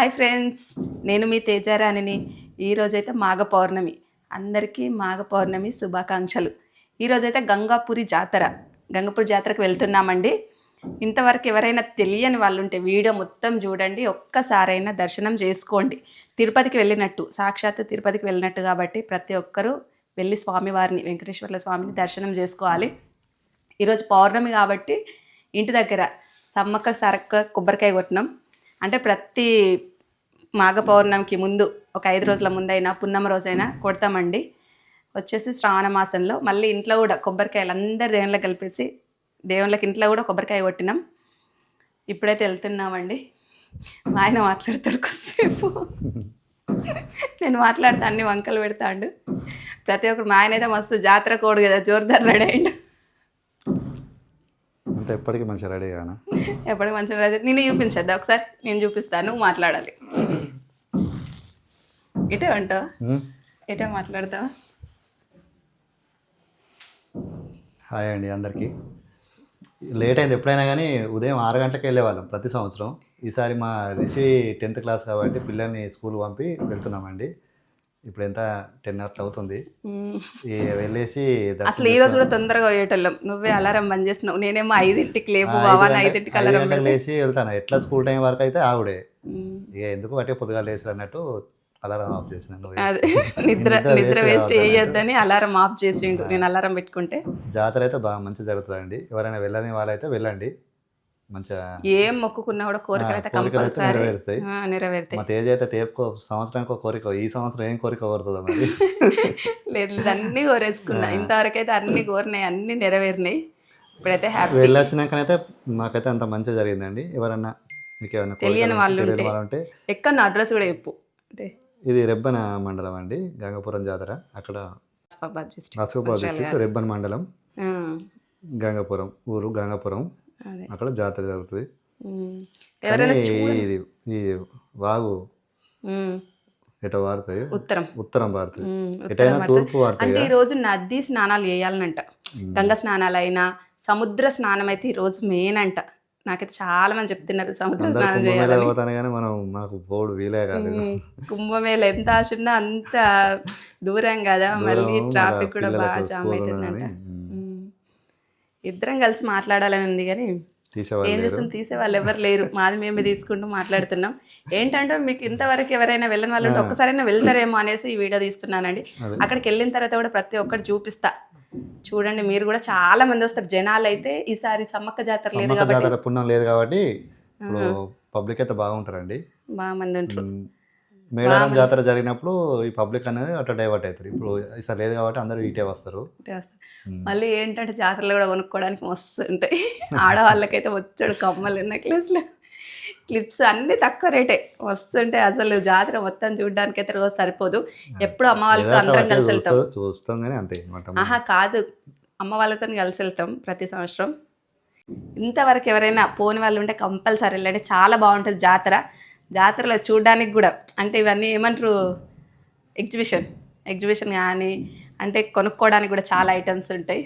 Hi friends నేను మీ తేజారాణిని. ఈరోజైతే మాఘ పౌర్ణమి. అందరికీ మాఘ పౌర్ణమి శుభాకాంక్షలు. ఈరోజైతే గంగాపురి జాతర. గంగాపురి జాతరకు వెళ్తున్నామండి. ఇంతవరకు ఎవరైనా తెలియని వాళ్ళు ఉంటే వీడియో మొత్తం చూడండి ఒక్కసారైనా దర్శనం చేసుకోండి. తిరుపతికి వెళ్ళినట్టు సాక్షాత్తు తిరుపతికి వెళ్ళినట్టు కాబట్టి ప్రతి ఒక్కరూ వెళ్ళి స్వామివారిని వెంకటేశ్వర్ల స్వామిని దర్శనం చేసుకోవాలి. ఈరోజు పౌర్ణమి కాబట్టి ఇంటి దగ్గర సమ్మక్క సరక్క కొబ్బరికాయ కొట్టినాం. అంటే ప్రతి మాఘ పౌర్ణమికి ముందు ఒక ఐదు రోజుల ముందైనా పున్నమ రోజైనా కొడతామండి. వచ్చేసి శ్రావణ మాసంలో మళ్ళీ ఇంట్లో కూడా కొబ్బరికాయలు అందరి దేవుళ్ళకి కలిపేసి దేవుళ్ళకి ఇంట్లో కూడా కొబ్బరికాయ కొట్టినాం. ఇప్పుడైతే వెళ్తున్నామండి. మా ఆయన మాట్లాడతాడు కొద్దిసేపు. నేను మాట్లాడతా అన్ని వంకలు పెడతాండు. ప్రతి ఒక్కరు మా ఆయన అయితే మస్తు జాతర కోడు కదా జోర్దార్ రెడీ అయ్యిండు అంటే ఎప్పటికీ మంచిగా రెడీ కానా ఎప్పటికి మంచిగా రెడీ నేను చూపించద్దా? ఒకసారి నేను చూపిస్తాను మాట్లాడాలి. ఇటే ఉమ్. ఇటే మాట్లాడతావా హాయ్ అండి అందరికీ. లేట్ అయింది ఎప్పుడైనా కానీ ఉదయం ఆరు గంటలకు వెళ్ళేవాళ్ళం ప్రతి సంవత్సరం. ఈసారి మా రిషి టెన్త్ క్లాస్ కాబట్టి పిల్లల్ని స్కూల్ పంపి వెళ్తున్నామండి. ఇప్పుడు ఎంత టెన్ అవర్స్ అవుతుంది. వెళ్ళేసి అసలు ఈ రోజు కూడా తొందరగా పోయేటోళ్ళం. నువ్వే అలారం బంద్ చేస్తున్నావు. నేనేమో ఐదింటికి లేపు బావా ఐదింటికి ఐదు అలారం లేచి వెళ్తాను. ఎట్లా స్కూల్ టైం వరకు అయితే ఆవిడే. ఇక ఎందుకు పట్టే పొద్దుగా లేచి అన్నట్టు అలారం ఆఫ్ చేసినాను అదే నిద్ర నిద్ర వేస్ట్ వేయొద్దని అలారం ఆఫ్ చేసిండు. నేను అలారం పెట్టుకుంటే? జాతర అయితే బాగా మంచిగా జరుగుతుందండి. ఎవరైనా వెళ్ళని వాళ్ళైతే వెళ్ళండి. మంచిగా ఏం మొక్కుకున్నా కూడా కోరికలు అయితే కంపల్సరీ. నెరవేరుతాయి. నెరవేరుతాయి. మా తేజ్ అయితే తేపుకో సంవత్సరానికి ఒక కోరిక ఈ సంవత్సరం ఏం కోరిక కోరుతుందో మరి. లేదు లేదు అన్నీ కోరేసుకున్నా. ఇంతవరకు అయితే అన్ని కోరినాయి అన్ని నెరవేరినాయి. ఇప్పుడైతే హ్యాపీ వెళ్ళొచ్చినాకనైతే మాకైతే అంత మంచిగా జరిగిందండి. ఎవరన్నా మీకు ఏమైనా తెలియని వాళ్ళు ఉంటే. ఎక్కడ నా అడ్రస్ కూడా చెప్పు. అంటే ఇది రెబ్బన మండలం అండి గంగపురం జాతర. అక్కడ ఆసిఫాబాద్ రెబ్బన్ మండలం. గంగపురం ఊరు గంగపురం. అక్కడ జాతర జరుగుతుంది. ఇది ఈ వాగు. ఎట వాడుతాయి ఉత్తరం. ఉత్తరం ఉమ్, ఎటైనా తూర్పు వాడుతాయి అంటే ఈ రోజు నది స్నానాలు చేయాలనంట. గంగ స్నానాలైనా సముద్ర స్నానం అయితే ఈ రోజు మెయిన్ అంట. నాకైతే చాలా మంది చెప్తున్నారు సముద్ర స్నానం కుంభమేళ చేయాలని. కానీ మనం మనకు పోడు వీలే కాలేదు కుంభమేళ ఎంత ఆశ ఉన్నా అంత దూరం కదా మళ్ళీ ట్రాఫిక్ కూడా బాగా జామ్ అవుతుందంట. ఇద్దరం కలిసి మాట్లాడాలని ఉంది కానీ ఏం. చేస్తాం? తీసే వాళ్ళు ఎవరు లేరు. మాది మేమే తీసుకుంటూ మాట్లాడుతున్నాం. ఏంటంటే మీకు ఇంతవరకు ఎవరైనా వెళ్ళని వాళ్ళు ఒక్కసారైనా వెళ్తారేమో అనేసి ఈ వీడియో తీస్తున్నానండి. అక్కడికి వెళ్ళిన తర్వాత కూడా ప్రతి ఒక్కటి చూపిస్తా. చూడండి మీరు కూడా చాలా మంది వస్తారు. జనాలు అయితే ఈసారి సమ్మక్క జాతర లేదు జాతర పుణ్యం లేదు కాబట్టి ఇప్పుడు పబ్లిక్ అయితే బాగుంటారండి. బాగా మంది ఉంటారు. మేడారం జాతర జరిగినప్పుడు ఈ పబ్లిక్ అనేది అట్లా డైవర్ట్ అవుతారు. ఇప్పుడు ఈసారి లేదు కాబట్టి అందరూ ఇటే వస్తారు. మళ్ళీ ఏంటంటే జాతరలు కూడా కొనుక్కోవడానికి మస్తు ఉంటాయి. ఆడవాళ్ళకైతే వచ్చాడు కమ్మలు నెక్లెస్లు క్లిప్స్ అన్ని తక్కువ రేటే. వస్తుంటాయి అసలు జాతర మొత్తం చూడడానికి అయితే రోజు సరిపోదు ఎప్పుడు అమ్మ వాళ్ళతో అందరం కలిసి వెళ్తాం. చూస్తా- కానీ అంతే ఆహా కాదు. అమ్మ వాళ్ళతో కలిసి వెళ్తాం ప్రతి సంవత్సరం. ఇంతవరకు ఎవరైనా పోని వాళ్ళు ఉంటే కంపల్సరీ వెళ్ళండి. చాలా బాగుంటుంది జాతర. జాతరలో చూడడానికి కూడా అంటే ఇవన్నీ ఏమంటారు? ఎగ్జిబిషన్. ఎగ్జిబిషన్ కానీ అంటే కొనుక్కోవడానికి కూడా చాలా ఐటమ్స్ ఉంటాయి.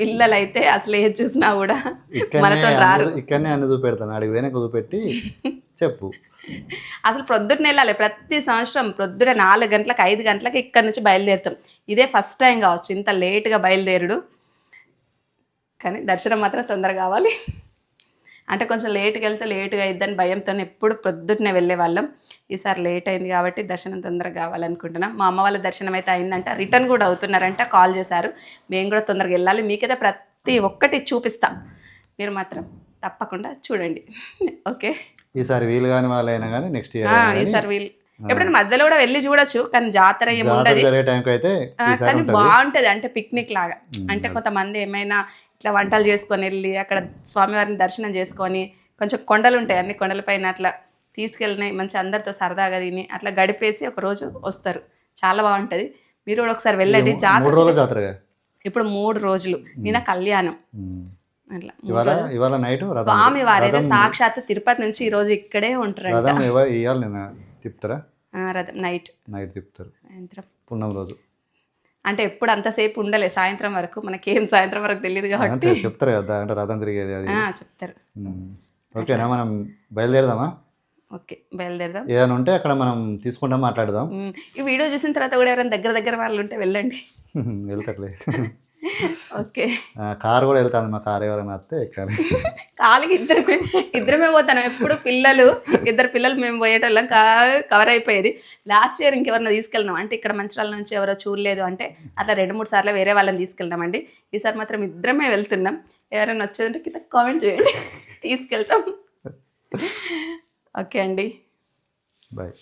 పిల్లలు అయితే అసలు ఏది చూసినా కూడా మనతో రారు. ఇక్కడనే అన్ని చూపెడతాను. అడిగి వెనక చూపెట్టి చెప్పు. అసలు ప్రొద్దున వెళ్ళాలి. ప్రతి సంవత్సరం ప్రొద్దున నాలుగు గంటలకు ఐదు గంటలకు ఇక్కడ నుంచి బయలుదేరుతాం. ఇదే ఫస్ట్ టైం కావచ్చు. ఇంత లేట్గా బయలుదేరుడు. కానీ దర్శనం మాత్రం తొందరగా కావాలి. అంటే కొంచెం లేట్గా వెళ్తే లేట్గా అయిద్దని భయంతో ఎప్పుడు వెళ్ళే వాళ్ళం. ఈసారి లేట్ అయింది కాబట్టి దర్శనం తొందరగా కావాలనుకుంటున్నాం. మా అమ్మ వాళ్ళ దర్శనం అయితే అయిందంట. రిటర్న్ కూడా అవుతున్నారంట. కాల్ చేశారు. మేము కూడా తొందరగా వెళ్ళాలి. మీకైతే ప్రతి ఒక్కటి చూపిస్తా. మీరు మాత్రం తప్పకుండా చూడండి. ఓకే? ఈసారి వీలు కాని వాళ్ళైనా కానీ నెక్స్ట్ ఇయర్ ఈసారి వీళ్ళు ఎప్పుడైనా మధ్యలో కూడా వెళ్ళి చూడొచ్చు కానీ జాతర ఏమి జాతర ఉండదు. జరిగే టైంకి అయితే ఆ, ఈసారి కానీ బాగుంటది అంటే పిక్నిక్ లాగా. అంటే కొంతమంది ఏమైనా ఇట్లా వంటలు చేసుకొని వెళ్ళి అక్కడ స్వామివారిని దర్శనం చేసుకొని కొంచెం కొండలు ఉంటాయి అన్ని కొండలపైన అట్లా తీసుకెళ్ళినాయి మంచి అందరితో సరదాగా తిని అట్లా గడిపేసి ఒక రోజు వస్తారు. చాలా బాగుంటది. మీరు కూడా ఒకసారి వెళ్ళండి. జాతర ఇప్పుడు మూడు రోజులు. నిన్న కళ్యాణం. స్వామి వారైతే సాక్షాత్ తిరుపతి నుంచి ఈ రోజు ఇక్కడే ఉంటారంట తిప్పుతారా? రథం నైట్. నైట్ తిప్పుతారు. సాయంత్రం. పున్నం రోజు. అంటే ఎప్పుడు అంతసేపు ఉండలే సాయంత్రం వరకు. మనకేం సాయంత్రం వరకు తెలియదు కాబట్టి. చెప్తారు కదా అంటే రథం తిరిగేది అది. చెప్తారు. ఓకేనా మనం బయలుదేరదామా? ఓకే బయలుదేరదాం. ఏదైనా ఉంటే అక్కడ మనం తీసుకుంటాం మాట్లాడదాం. ఈ వీడియో చూసిన తర్వాత కూడా ఎవరైనా దగ్గర దగ్గర వాళ్ళు ఉంటే వెళ్ళండి. వెళ్తారులే. ఓకే. కారు కూడా వెళ్తాను మా కారు ఎవరైనా వస్తే కాలికి ఇద్దరమే ఇద్దరమే పోతాను. ఎప్పుడు పిల్లలు ఇద్దరు పిల్లలు మేము పోయేటోళ్ళం. కారు కవర్ అయిపోయేది. లాస్ట్ ఇయర్ ఇంకెవరిని తీసుకెళ్ళినాం. అంటే ఇక్కడ మంచిర్యాల నుంచి ఎవరో చూడలేదు అంటే అట్లా రెండు మూడు సార్లు వేరే వాళ్ళని తీసుకెళ్ళినామండి ఈసారి మాత్రం ఇద్దరమే వెళ్తున్నాం. ఎవరైనా వచ్చేదంటే కింద కామెంట్ చేయండి. తీసుకెళ్తాం. ఓకే అండి. బాయ్